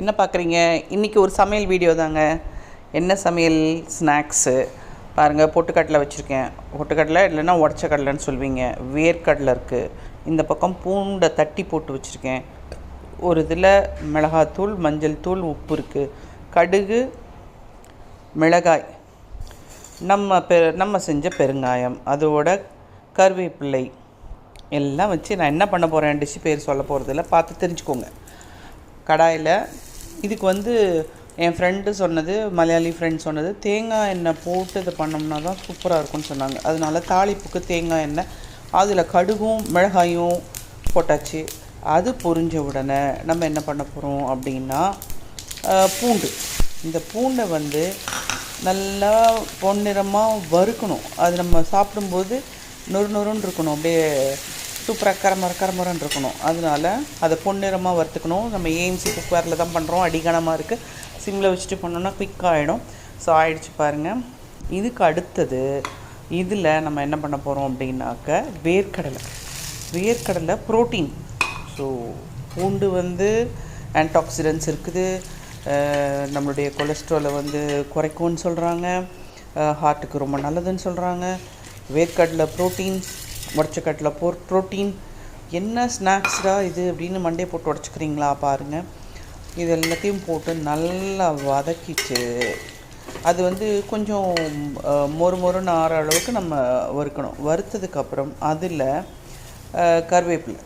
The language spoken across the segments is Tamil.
என்ன பார்க்குறீங்க? இன்றைக்கி ஒரு சமையல் வீடியோ தாங்க. என்ன சமையல்? ஸ்நாக்ஸு பாருங்கள் பொட்டுக்கடலை வச்சுருக்கேன். பொட்டுக்கடலை இல்லைன்னா உடச்ச கடலைன்னு சொல்வீங்க. வேர்க்கடலை இருக்குது இந்த பக்கம் பூண்டை தட்டி போட்டு வச்சுருக்கேன். ஒரு இதில் மிளகாத்தூள் மஞ்சள் தூள் உப்பு இருக்குது கடுகு மிளகாய். நம்ம பெ நம்ம செஞ்ச பெருங்காயம். அதோட கருவேப்பிள்ளை எல்லாம் வச்சு நான் என்ன பண்ண போகிறேன் டிஷ் பேர் சொல்ல போகிறதில்ல பார்த்து தெரிஞ்சுக்கோங்க. கடாயில். இதுக்கு வந்து என் ஃப்ரெண்டு சொன்னது மலையாளி ஃப்ரெண்ட் சொன்னது தேங்காய் எண்ணெய் போட்டு இது பண்ணோம்னா தான் சூப்பராக இருக்கும்னு சொன்னாங்க. அதனால தாளிப்புக்கு தேங்காய் எண்ணெய் அதில் கடுகும் மிளகாயும் போட்டாச்சு. அது பொரிஞ்ச உடனே நம்ம என்ன பண்ண போகிறோம் அப்படின்னா பூண்டு. இந்த பூண்டை வந்து நல்லா பொன்னிறமாக வறுக்கணும். அது நம்ம சாப்பிடும்போது நொறு நொறுன்னு இருக்கணும். அப்படியே சூப்பராக கரமர கரமரன்னு இருக்கணும். அதனால அதை பொன்னிறமாக வறுத்துக்கணும். நம்ம ஏஎம்சி குக்கரில் தான் பண்ணுறோம் அடிகனமாக இருக்குது சிம்மில் வச்சுட்டு பண்ணோன்னா குயிக்காக ஆகிடும் ஸோ ஆயிடுச்சு பாருங்கள் இதுக்கு அடுத்தது இதில் நம்ம என்ன பண்ண போகிறோம் அப்படின்னாக்க வேர்க்கடலை. வேர்க்கடலை புரோட்டீன் ஸோ பூண்டு வந்து ஆன்டாக்சிடென்ட்ஸ் இருக்குது. நம்மளுடைய கொலஸ்ட்ராலை வந்து குறைக்கும்னு சொல்கிறாங்க ஹார்ட்டுக்கு ரொம்ப நல்லதுன்னு சொல்கிறாங்க வேர்க்கடலை ப்ரோட்டீன்ஸ் உடச்சக்கடலை போ ப்ரோட்டீன். என்ன ஸ்நாக்ஸ்டா இது அப்படின்னு மண்டே போட்டு உடச்சிக்கிறீங்களா பாருங்கள் இது எல்லாத்தையும் போட்டு நல்லா வதக்கிச்சு அது வந்து கொஞ்சம் மொறு மொறுன்னு ஆற அளவுக்கு நம்ம வறுக்கணும். வறுத்ததுக்கப்புறம் அதில் கருவேப்பிலை.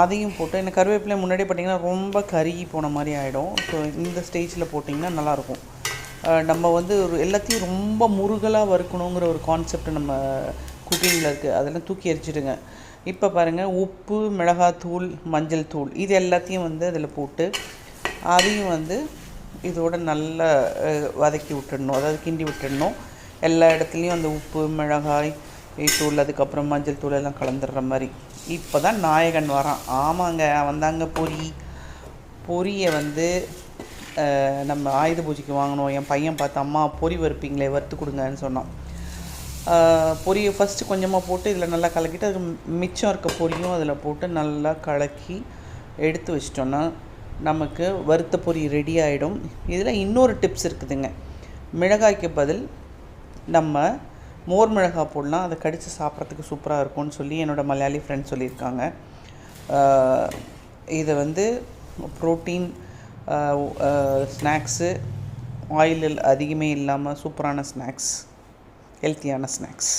அதையும் போட்டு எனக்கு கருவேப்பிலை முன்னாடி பார்த்தீங்கன்னா ரொம்ப கருகி போன மாதிரி ஆகிடும் ஸோ இந்த ஸ்டேஜில் போட்டிங்கன்னா நல்லாயிருக்கும். நம்ம வந்து ஒரு எல்லாத்தையும் ரொம்ப முருகலாக வறுக்கணுங்கிற ஒரு கான்செப்ட் நம்ம குக்கிங்கில் இருக்குது அதெல்லாம் தூக்கி எரிச்சிடுங்க இப்போ பாருங்கள் உப்பு மிளகாத்தூள் மஞ்சள் தூள் இது எல்லாத்தையும் வந்து அதில் போட்டு அதையும் வந்து இதோட நல்லா வதக்கி விட்டுடணும். அதாவது கிண்டி விட்டுடணும். எல்லா இடத்துலையும் அந்த உப்பு மிளகாய் தூள் அதுக்கப்புறம் மஞ்சள் தூள் எல்லாம் கலந்துடுற மாதிரி. இப்போ தான் நாயகன் வரான். ஆமாங்க வந்தாங்க பொரி பொரியை வந்து நம்ம ஆயுத பூஜைக்கு வாங்கினோம் என் பையன் பார்த்து அம்மா பொரி வறுப்பீங்களே வறுத்து கொடுங்கன்னு சொன்னான். பொரியை ஃபஸ்ட்டு கொஞ்சமாக போட்டு இதில் நல்லா கலக்கிட்டு அது மிச்சம் இருக்க பொரியும் அதில் போட்டு நல்லா கலக்கி எடுத்து வச்சிட்டோன்னா நமக்கு வறுத்த பொரி ரெடி ஆகிடும் இதில் இன்னொரு டிப்ஸ் இருக்குதுங்க. மிளகாய்க்கு பதில் நம்ம மோர் மிளகாய் போடலாம். அதை கடித்து சாப்பிட்றதுக்கு சூப்பராக இருக்கும்னு சொல்லி என்னோடய மலையாளி ஃப்ரெண்ட்ஸ் சொல்லியிருக்காங்க. இதை வந்து ப்ரோட்டீன் ஸ்நாக்ஸு ஆயில் அதிகமே இல்லாமல் சூப்பரான ஸ்நாக்ஸ் ஹெல்த்தியான ஸ்நாக்ஸ்